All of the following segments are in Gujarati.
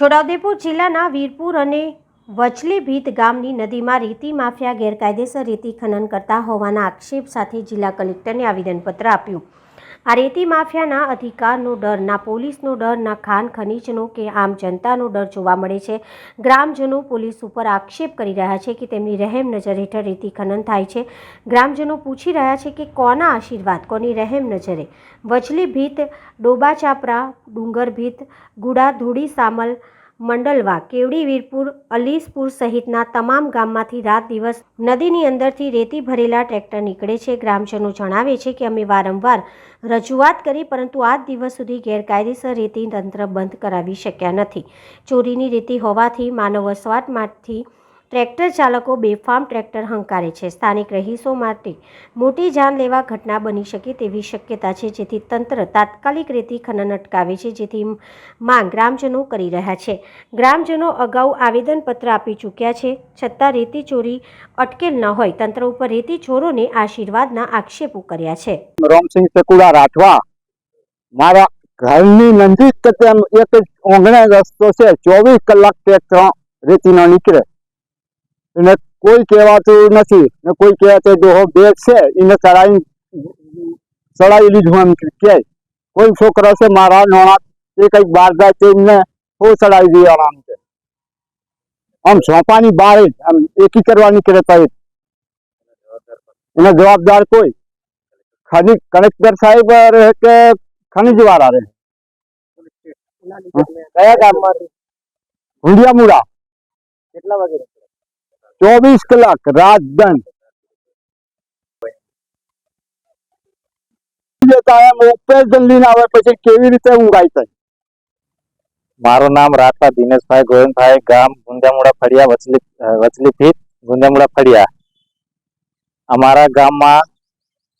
છોટાઉદેપુર જિલ્લાના વીરપુર અને વચલીભીત ગામની નદીમાં રેતી માફિયા ગેરકાયદેસર રેતી ખનન કરતા હોવાના આક્ષેપ સાથે જિલ્લા કલેક્ટરને આવેદનપત્ર આપ્યું. આ રેતી માફિયાના અધિકારનો ડર, ના પોલીસનો ડર, ના ખાન ખનીજનો કે આમ જનતાનો ડર જોવા મળે છે. ગ્રામજનો પોલીસ ઉપર આક્ષેપ કરી રહ્યા છે કે તેમની રહેમ નજર હેઠળ રેતી ખનન થાય છે. ગ્રામજનો પૂછી રહ્યા છે કે કોના આશીર્વાદ, કોની રહેમ નજરે? વચલી ભીત ડોબા ચાપરા ડુંગર ભીત, ગુડા ધૂળી સામલ મંડલવા કેવડી વીરપુર, અલીસપુર સહિતના તમામ ગામમાંથી રાત દિવસ નદીની અંદરથી રેતી ભરેલા ટ્રેક્ટર નીકળે છે. ગ્રામજનો જણાવે છે કે અમે વારંવાર રજૂઆત કરી, પરંતુ આજ દિવસ સુધી ગેરકાયદેસર રેતી તંત્ર બંધ કરાવી શક્યા નથી. ચોરીની રેતી હોવાથી માનવ વસવાટમાંથી ટ્રેક્ટર ચાલકો બેફામ ટ્રેક્ટર હંકારે છે. સ્થાનિક રહીશો માટે મોટી જાનલેવા ઘટના બની શકે તેવી શક્યતા છે, જેથી તંત્ર તાત્કાલિક રીતે ખનન અટકાવે છે, જેથી માંગ ગ્રામજનો કરી રહ્યા છે. ગ્રામજનો અગાઉ આવેદનપત્ર આપી ચૂક્યા છે, છતાં રેતી ચોરી અટકેલ ન હોય. તંત્ર ઉપર રેતી ચોરોને આશીર્વાદના આક્ષેપો કર્યા છે. રોમસિંહ સકુડા રાઠવા, મારા ઘરની નજીક એક ઓગણે રસ્તો છે, ચોવીસ કલાક ટ્રેક્ટર રેતીનો નીકળે. એને કોઈ કહેવાતું નથી ને કોઈ કહેવાતું ડોહો બેગ છે એને ચડાવી ચડાવી લીધું એમ કહે કોઈ છોકરો છે મારા નોણા એ કંઈક બહાર જાય તો એમને બહુ ચડાવી દેવાના આમ છે આમ સોંપાની બહાર જ આમ એકી કરવા નીકળે તો એનો જવાબદાર કોઈ ખનિજ કલેક્ટર સાહેબ રહે કે ખનિજ વાળા રહે કયા ગામમાં હુંડિયામુડા કેટલા વાગે ચોવીસ કલાક રાત એમ ઉપેર જલ્દી આવે પછી કેવી રીતે ઊંઘાઈ થાય? મારું નામ રાઠવા દિનેશભાઈ ગોવિંદભાઈ ગામ ગુંજામુડા ફળિયા વચલી વચલી ભીત ગુંજામુડા ફળિયા. અમારા ગામમાં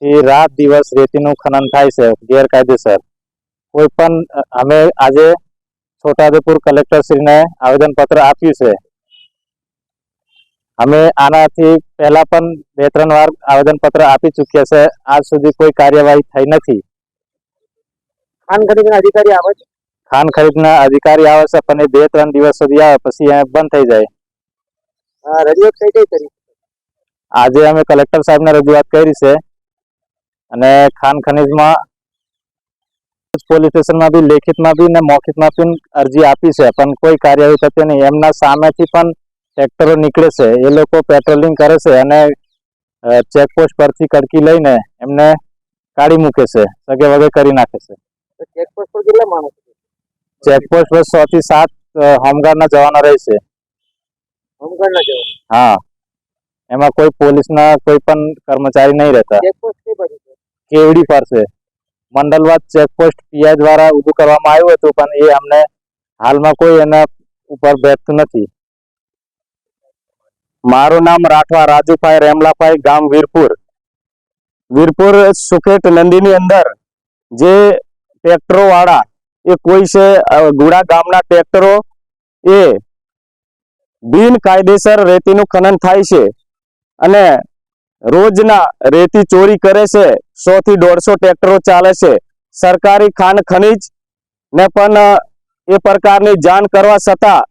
એ રાત દિવસ રેતીનું ખનન થાય છે, ગેરકાયદેસર. કોઈ પણ, અમે આજે છોટાઉદેપુર કલેક્ટરશ્રીને આવેદનપત્ર આપ્યું છે. અમે આનાથી પહેલા પણ બે ત્રણ વાર આવેદનપત્ર આપી ચૂક્યા છે. આજ સુધી કોઈ કાર્યવાહી થઈ નથી. ખાન ખરીદના અધિકારી આવે છે? ખાન ખરીદના અધિકારી આવે છે પણ એ બે ત્રણ દિવસ સુધી આવે પછી બંધ થઈ જાય. રજૂઆત કઈ કઈ કરી? આજે અમે કલેક્ટર સાહેબને રજૂઆત કરી છે. અને ખાન ખનીજમાં પોલીસ સ્ટેશનમાં બી લેખિતમાં બી ને મૌખિતમાં બી અરજી આપી છે પણ કોઈ કાર્યવાહી થતી નહીં. એમના સામેથી પણ ટ્રેક્ટરો નીકળે છે એ લોકો પેટ્રોલિંગ કરે છે અને ચેકપોસ્ટ પરથી કડકી લઈને એમને કાઢી મૂકે છે સગે વગે કરી નાખે છે. ચેકપોસ્ટ પર કેટલા માણસો ચેકપોસ્ટ પર સો થી સાત હોમગાર્ડના જવાનો રહે છે. હોમગાર્ડના જવાનો? હા. એમાં કોઈ પોલીસના કોઈ પણ કર્મચારી નહીં રહેતા. કેવડી પર છે. મંડલવાદ ચેકપોસ્ટ પીઆઈ દ્વારા ઊભું કરવામાં આવ્યું હતું પણ એ અમને હાલમાં કોઈ એના ઉપર બેઠતું નથી. મારું નામ રાઠવા, રાજુભાઈ રેમલાભાઈ, ગામ વીરપુર. વીરપુર સુખેટ નંદીની અંદર જે ટ્રેક્ટરો વાળા એ કોઈ છે ગુડા ગામના ટ્રેક્ટરો, એ બિનકાયદેસર રેતીનું ખનન થાય છે અને રોજના રેતી ચોરી કરે છે સો થી દોઢસો ટ્રેક્ટરો ચાલે છે. સરકારી ખાન ખનીજ ને પણ એ પ્રકારની જાણ કરવા છતાં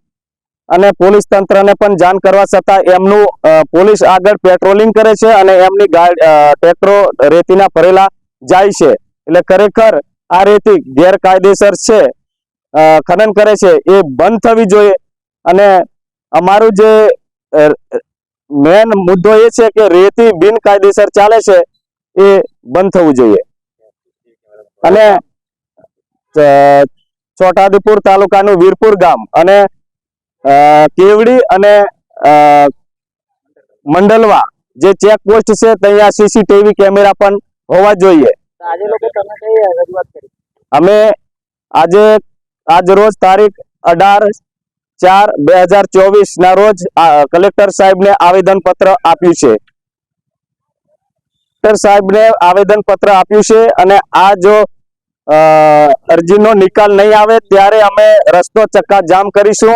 અને પોલીસ તંત્રને પણ જાણ કરવા છતાં એમનું પોલીસ આગળ પેટ્રોલિંગ કરે છે અને એમની ટ્રેક્ટરો રેતીના ભરેલા જાય છે. એટલે ખરેખર આ રેતી ગેરકાયદેસર છે. ખનન કરે છે. એ બંધ થવી જોઈએ. અને અમારું જે મેન મુદ્દો એ છે કે રેતી બિનકાયદેસર ચાલે છે, એ બંધ થવું જોઈએ. અને છોટાદીપુર તાલુકાનું વીરપુર ગામ અને કેવડી અને મંડલવા. જે ચેક પોસ્ટ છે ત્યાં સીસીટીવી કેમેરા પણ હોવા જોઈએ. અમે આજે આજ રોજ તારીખ અઢાર ચાર બે હજાર ચોવીસ ના રોજ કલેક્ટર સાહેબને આવેદન પત્ર આપ્યું છે. કલેક્ટર સાહેબને આવેદન પત્ર આપ્યું છે અને આ જો અરજીનો નિકાલ નહીં આવે ત્યારે અમે રસ્તો ચક્કા જામ કરીશું.